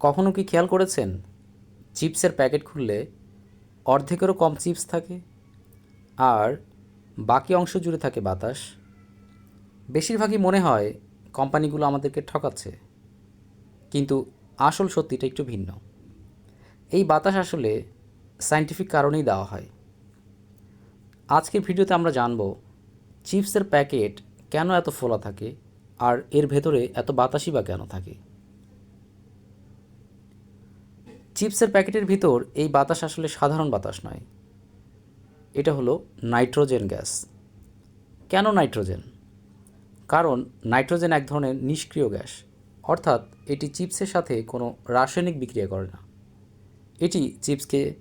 কখনো কি খেয়াল করেছেন? চিপসের প্যাকেট খুললে অর্ধেকেরও কম চিপস থাকে আর বাকি অংশ জুড়ে থাকে বাতাস। বেশিরভাগই মনে হয় কোম্পানিগুলো আমাদেরকে ঠকাচ্ছে। কিন্তু আসল সত্যিটা একটু ভিন্ন। এই বাতাস আসলে সায়েন্টিফিক কারণেই দেওয়া হয়। আজকের ভিডিওতে আমরা জানব চিপসের প্যাকেট কেন এত ফোলা থাকে আর এর ভেতরে এত বাতাসই বা কেন থাকে। চিপসের প্যাকেটের ভিতর এই বাতাস আসলে সাধারণ বাতাস নয়। এটা হলো নাইট্রোজেন গ্যাস। কেন নাইট্রোজেন? কারণ নাইট্রোজেন এক ধরনের নিষ্ক্রিয় গ্যাস। অর্থাৎ এটি চিপসের সাথে কোনো রাসায়নিক বিক্রিয়া করে না। এটি চিপসকে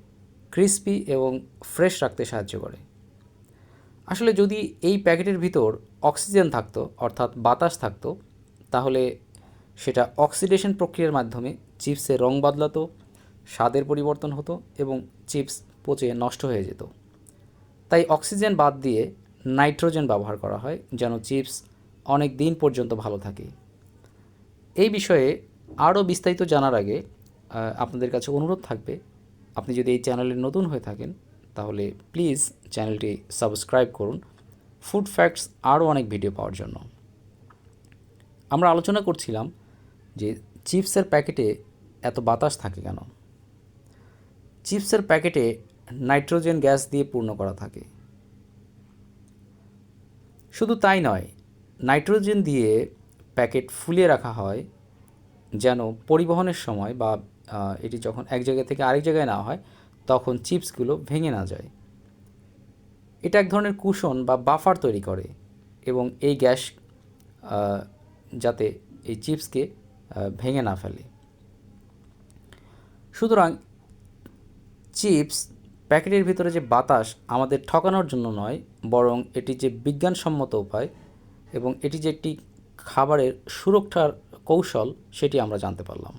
ক্রিস্পি এবং ফ্রেশ রাখতে সাহায্য করে। আসলে যদি এই প্যাকেটের ভিতর অক্সিজেন থাকতো, অর্থাৎ বাতাস থাকতো, তাহলে সেটা অক্সিডেশন প্রক্রিয়ার মাধ্যমে চিপসের রং বদলাতো স্বাদের পরিবর্তন হতো এবং চিপস পচে নষ্ট হয়ে যেত। তাই অক্সিজেন বাদ দিয়ে নাইট্রোজেন ব্যবহার করা হয় যেন চিপস অনেক দিন পর্যন্ত ভালো থাকে। এই বিষয়ে আরও বিস্তারিত জানার আগে আপনাদের কাছে অনুরোধ থাকবে, আপনি যদি এই চ্যানেলে নতুন হয়ে থাকেন, তাহলে প্লিজ চ্যানেলটি সাবস্ক্রাইব করুন। ফুড ফ্যাক্টস আরও অনেক ভিডিও পাওয়ার জন্য। আমরা আলোচনা করছিলাম যে চিপসের প্যাকেটে এত বাতাস থাকে কেন? চিপসের প্যাকেটে নাইট্রোজেন গ্যাস দিয়ে পূর্ণ করা থাকে। শুধু তাই নয়, নাইট্রোজেন দিয়ে প্যাকেট ফুলিয়ে রাখা হয় যেন পরিবহনের সময় বা এটি যখন এক জায়গা থেকে আরেক জায়গায় নেওয়া হয়, তখন চিপসগুলো ভেঙে না যায়। এটা এক ধরনের কুশন বা বাফার তৈরি করে এবং এই গ্যাস যাতে এই চিপসকে ভেঙে না ফেলে। সুতরাং চিপস প্যাকেটের ভিতরে যে বাতাস আমাদের ঠকানোর জন্য নয়, বরং এটি যে বিজ্ঞানসম্মত উপায় এবং এটি যে একটি খাবারের সুরক্ষার কৌশল, সেটি আমরা জানতে পারলাম।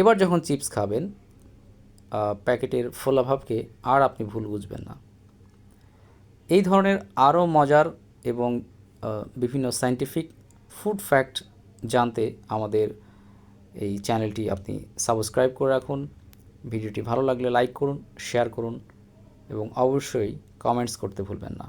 এবার যখন চিপস খাবেন প্যাকেটের ফোলাভাবকে আর আপনি ভুল বুঝবেন না। এই ধরনের আরও মজার এবং বিভিন্ন সায়েন্টিফিক ফুড ফ্যাক্ট জানতে আমাদের এই চ্যানেলটি আপনি সাবস্ক্রাইব করে রাখুন। ভিডিওটি ভালো লাগলে লাইক করুন শেয়ার করুন এবং অবশ্যই কমেন্টস করতে ভুলবেন না।